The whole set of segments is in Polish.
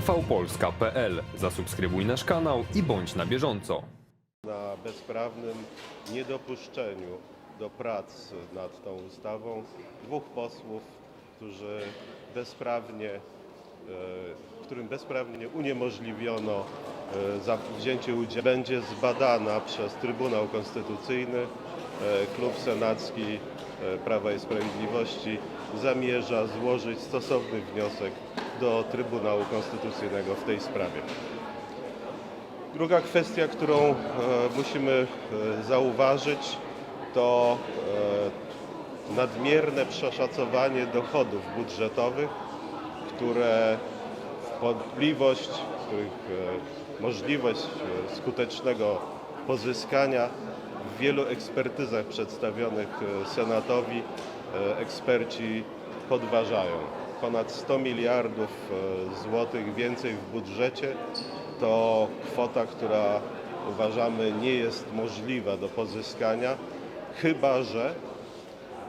tvpolska.pl. Zasubskrybuj nasz kanał i bądź na bieżąco. na bezprawnym niedopuszczeniu do prac nad tą ustawą dwóch posłów, którzy bezprawnie, e, którym bezprawnie uniemożliwiono e, wzięcie udziału, będzie zbadana przez Trybunał Konstytucyjny. E, Klub Senacki Prawa i Sprawiedliwości zamierza złożyć stosowny wniosek do Trybunału Konstytucyjnego w tej sprawie. Druga kwestia, którą e, musimy e, zauważyć, to e, nadmierne przeszacowanie dochodów budżetowych, które wątpliwość, których możliwość skutecznego pozyskania w wielu ekspertyzach przedstawionych Senatowi eksperci podważają. Ponad 100 miliardów e, złotych więcej w budżecie to kwota, która uważamy nie jest możliwa do pozyskania, chyba że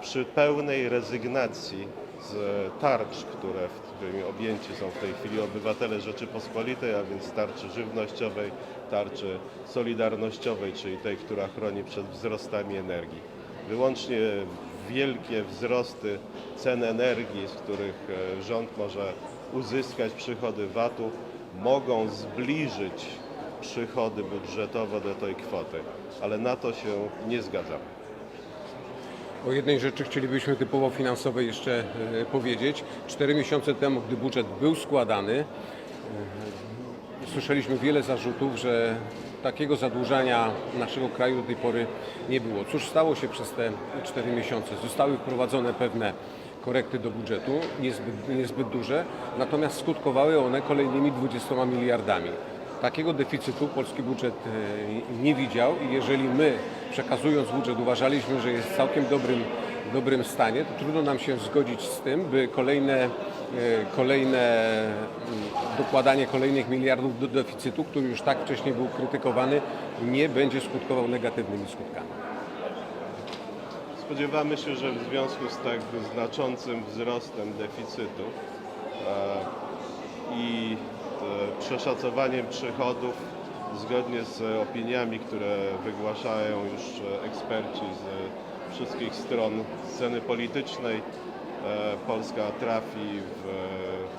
przy pełnej rezygnacji z tarcz, które, którymi objęci są w tej chwili obywatele Rzeczypospolitej, a więc tarczy żywnościowej, tarczy solidarnościowej, czyli tej, która chroni przed wzrostami energii. Wyłącznie wielkie wzrosty cen energii, z których e, rząd może uzyskać przychody VAT-u, mogą zbliżyć przychody budżetowe do tej kwoty, ale na to się nie zgadzamy. O jednej rzeczy chcielibyśmy typowo finansowej jeszcze e, powiedzieć. Cztery miesiące temu, gdy budżet był składany, e, słyszeliśmy wiele zarzutów, że takiego zadłużania naszego kraju do tej pory nie było. Cóż stało się przez te cztery miesiące? Zostały wprowadzone pewne korekty do budżetu, niezbyt, niezbyt duże, natomiast skutkowały one kolejnymi 20 miliardami. Takiego deficytu polski budżet e, nie widział i jeżeli my przekazując budżet uważaliśmy, że jest całkiem dobrym, dobrym stanie, to trudno nam się zgodzić z tym, by kolejne, e, kolejne mm, dokładanie kolejnych miliardów do deficytu, który już tak wcześniej był krytykowany, nie będzie skutkował negatywnymi skutkami. Spodziewamy się, że w związku z tak znaczącym wzrostem deficytu e, i e, przeszacowaniem przychodów zgodnie z opiniami, które wygłaszają już eksperci z wszystkich stron sceny politycznej, e, Polska trafi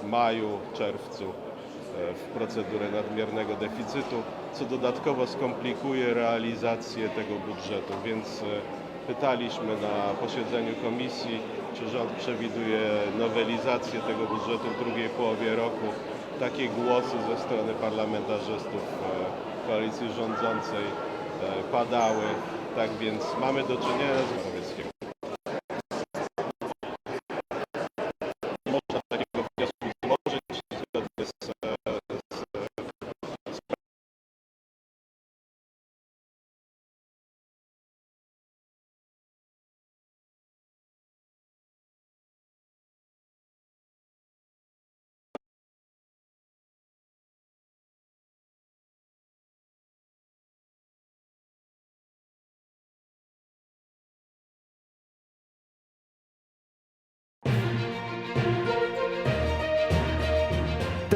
w maju, czerwcu e, w procedurę nadmiernego deficytu, co dodatkowo skomplikuje realizację tego budżetu, więc e, pytaliśmy na posiedzeniu komisji, czy rząd przewiduje nowelizację tego budżetu w drugiej połowie roku. Takie głosy ze strony parlamentarzystów koalicji rządzącej padały, tak więc mamy do czynienia z Morawieckiego.